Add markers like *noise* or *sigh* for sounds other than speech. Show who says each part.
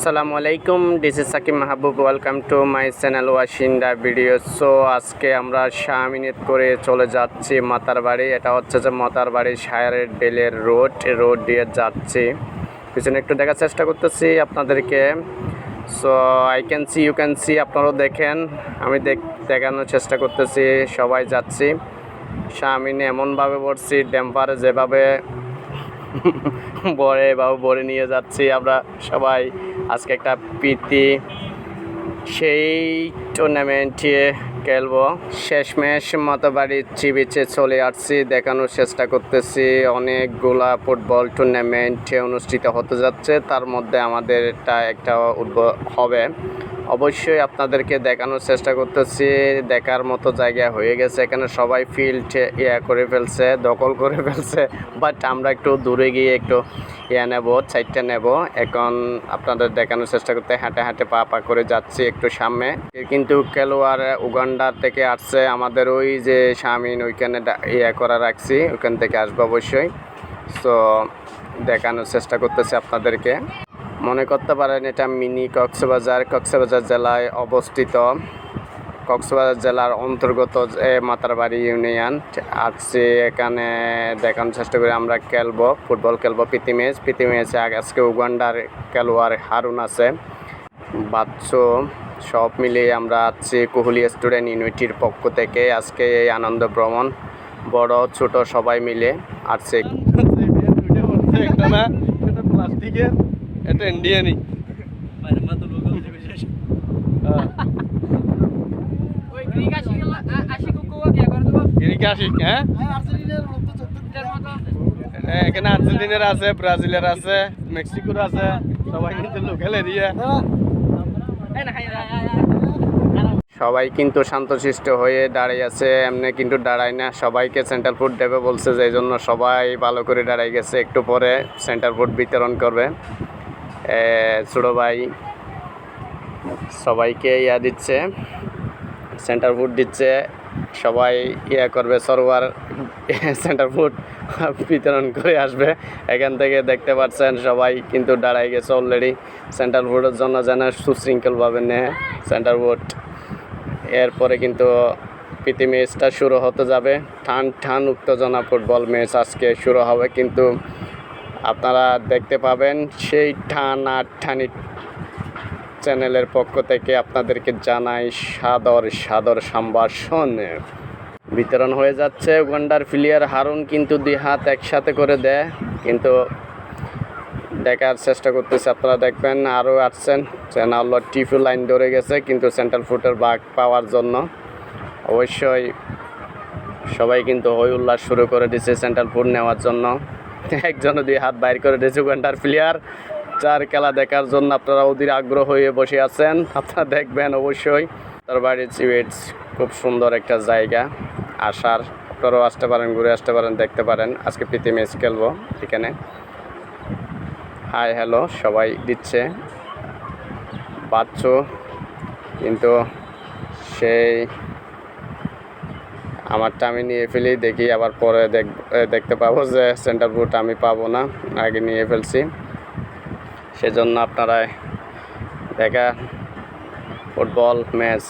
Speaker 1: আসসালামু আলাইকুম this is Sakib Mahbub welcome to my channel ওয়াশিন্দা video so আজকে আমরা শাহ মিনিট করে চলে যাচ্ছি মাতার বাড়ি এটা হচ্ছে যে মাতার বাড়ি শায়ারের ডেলের রোড রোড দিয়ে যাচ্ছি। পিছনে একটু দেখার চেষ্টা করতেছি আপনাদেরকে। So I can see you can see আপনারাও দেখেন। আমি দেখ দেখানোর চেষ্টা করতেছি, সবাই যাচ্ছি। শামিনে এমনভাবে পড়ছি ড্যাম্পারে যেভাবে বরে বা বরে নিয়ে যাচ্ছি আমরা সবাই। আজকে একটা প্রীতি। সেই টুর্নামেন্টে খেলব। শেষমেশ মতো বাড়ির চিবিচে চলে আসছি, দেখানোর চেষ্টা করতেছি। অনেকগুলা ফুটবল টুর্নামেন্ট অনুষ্ঠিত হতে যাচ্ছে। তার মধ্যে আমাদেরটা একটা উদ্ভ হবে। অবশ্যই আপনাদেরকে দেখানোর চেষ্টা করতেছি, দেখার মতো জায়গা হয়ে গেছে। এখানে সবাই ফিল্ড ইয়া করে ফেলছে, দখল করে ফেলছে বাট আমরা একটু দূরে গিয়ে একটু ইয়া নেব সাইডটা নেব। এখন আপনাদের দেখানোর চেষ্টা করতে, হাঁটে হাঁটে পা পা করে যাচ্ছি একটু সামনে। কিন্তু খেলোয়াড় উগান্ডার থেকে আসছে, আমাদের ওই যে স্বামীন ওইখানে ইয়া করা রাখছি ওইখান থেকে আসব অবশ্যই। সো দেখানোর চেষ্টা করতেছি আপনাদেরকে। মনে করতে পারেন এটা মিনি কক্সবাজার। কক্সবাজার জেলায় অবস্থিত। কক্সবাজার জেলার অন্তর্গত মাতারবাড়ি ইউনিয়ন। আসছি এখানে দেখানোর চেষ্টা করি আমরা খেলব, ফুটবল খেলব। প্রীতি ম্যাচ, প্রীতি ম্যাচে আজকে উগান্ডার খেলোয়াড় হারুন আছে। বাচ্চু সব মিলিয়ে আমরা আছি কোহলি স্টুডেন্ট ইউনিটির পক্ষ থেকে। আজকে এই আনন্দ ভ্রমণ, বড়, ছোট সবাই মিলে। আসছে *laughs*
Speaker 2: এটা এটা ইন্ডিয়ানই *laughs*
Speaker 3: ওই গ্রিক করে দেবো?
Speaker 2: আশিক হ্যাঁ?
Speaker 3: মতো
Speaker 2: এখানে আর্জেন্টিনার আছে ব্রাজিলের আছে মেক্সিকোর আছে সবাই কিন্তু লোকাল এরিয়া
Speaker 3: এই না খাই
Speaker 1: সবাই কিন্তু শান্তশিষ্ট হয়ে দাঁড়িয়ে আছে এমনি কিন্তু দাঁড়ায় না। সবাইকে সেন্টার ফুড দেবে বলছে যে জন্য সবাই ভালো করে দাঁড়াই গেছে একটু পরে সেন্টার ফুড বিতরণ করবে। ছোটো ভাই সবাইকে ইয়া দিচ্ছে সেন্টার ফুড দিচ্ছে, সবাই ইয়া করবে সরোয়ার সেন্টার ফুড বিতরণ করে আসবে। এখান থেকে দেখতে পাচ্ছেন সবাই কিন্তু দাঁড়াই গেছে অলরেডি সেন্টার ফুডের জন্য যেন সুশৃঙ্খলভাবে নেয় সেন্টার ফুড এরপরে কিন্তু প্রীতি ম্যাচটা শুরু হতে যাবে। ঠান ঠান উত্তেজনা ফুটবল ম্যাচ আজকে শুরু হবে কিন্তু আপনারা দেখতে পাবেন সেই ঠানি চ্যানেলের পক্ষ থেকে আপনাদেরকে জানাই সাদর সাদর সম্ভাষণ। বিতরণ হয়ে যাচ্ছে উগান্ডার প্লেয়ার হারুন কিন্তু দুই হাত একসাথে করে দেয়, কিন্তু দেখার চেষ্টা করতেছে, আপনারা দেখবেন আরও আসছেন। চ্যানেল টিফু লাইন ধরে গেছে, কিন্তু সেন্ট্রাল ফুটের বাঘ পাওয়ার জন্য। অবশ্যই সবাই কিন্তু হই উল্লাস শুরু করে দিয়েছে সেন্ট্রাল ফুড নেওয়ার জন্য। একজনে দুই হাত বাইর করে দিয়েছে উগান্ডার প্লেয়ার। চার খেলা দেখার জন্য আপনারা অধীর আগ্রহ হয়ে বসে আছেন। আপনারা দেখবেন অবশ্যই। তার বাড়ির সুইটস খুব সুন্দর একটা জায়গা। আসার আপনারাও আসতে পারেন, ঘুরে আসতে পারেন, দেখতে পারেন। আজকে প্রীতি ম্যাচ খেলব এখানে। হাই, হ্যালো, সবাই দিচ্ছে। বাচ্চু কিন্তু সেই আমারটা আমি নিয়ে ফেলি, দেখি আবার পরে দেখ দেখতে পাবো যে সেন্টার বুট আমি পাবো না, আগে নিয়ে ফেলছি। সেজন্য আপনারা দেখা ফুটবল ম্যাচ